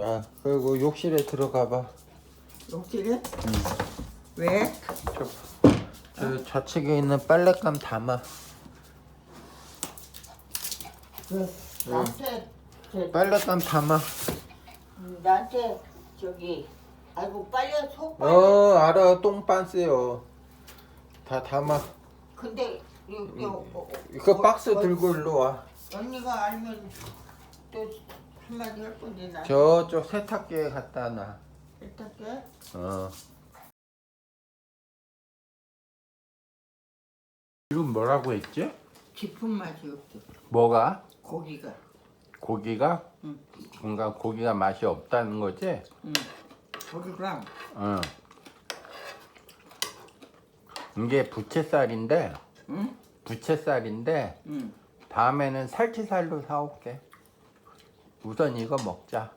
야, 그리고 욕실에 들어가 봐. 욕실에? 왜? 저, 저 좌측에 있는 빨랫감 담아. 그 나한테 저, 빨랫감 담아. 나한테 저기 아이고 빨려 속 빨려. 어, 알아. 똥 빤스요. 다 담아. 근데 요, 요, 어, 이거 어, 박스 어, 들고 일로 와. 언니가 알면 또 한마디 할 건데 나. 저쪽 세탁기에 갖다 놔. 일단게 어. 이건 뭐라고 했지? 깊은 맛이 없어. 뭐가? 고기가. 고기가? 응. 뭔가 고기가 맛이 없다는 거지? 응. 고기가 응. 이게 부채살인데, 응? 부채살인데, 응. 다음에는 살치살로 사올게. 우선 이거 먹자.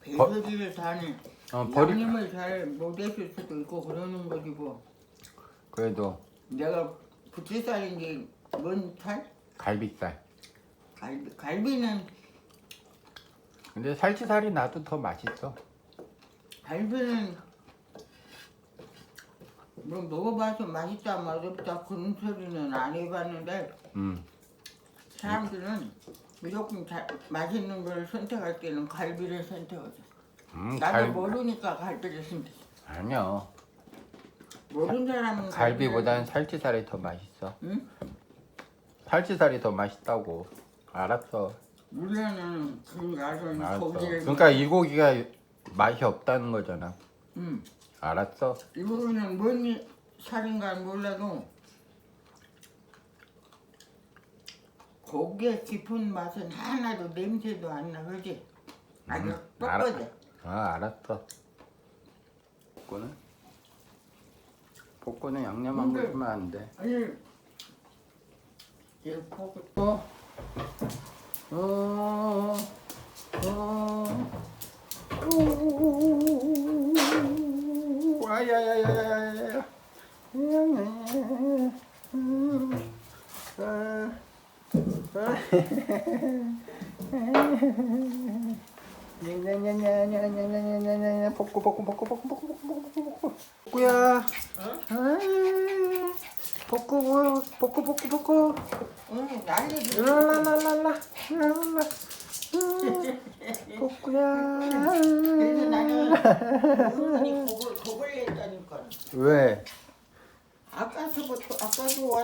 배소리를 다는 어, 버리, 양념을 잘 못했을 수도 있고 그러는 거지 뭐. 그래도 내가 부채살인지 뭔 살? 갈비살. 갈비, 갈비는 근데 살치살이 나도 더 맛있어. 갈비는 뭐 먹어봐서 맛있다 맛없다 그런 소리는 안 해봤는데 음. 사람들은 무조건 자, 맛있는 걸 선택할 때는 갈비를 선택하죠. 음, 나도 갈, 모르니까 갈비를 선택. 아니요. 모르는 사람은 갈비보다는 살치살이 더 맛있어. 응? 살치살이 더 맛있다고. 알았어. 우리는 그 알았어. 고기를 그러니까 이 고기가 맛이 없다는 거잖아. 응. 알았어. 이 부분은 뭔 살인가 몰라도 고기의 깊은 맛은 하나도 냄새도 안 나, 그지? 아주 음, 알아. 뻑뻑해. 아, 알았어. 볶고는? 볶고는 양념 안 근데- 먹으면 안 돼. 아니, 이 고기 어, 어, 어, 오, 아야야야야야. 냐냐냐냐냐냐냐냐냐 볶고 볶고 볶고 볶고 볶고 볶고 볶고 볶고 볶고야 볶고 볶고 볶고 볶고 응, 난리지. 랄랄랄랄라. 랄랄라. 볶고야. 그래서 나는 어른이 고글, 고글 냈다니까. 왜? 아까서부터, 아까도 왔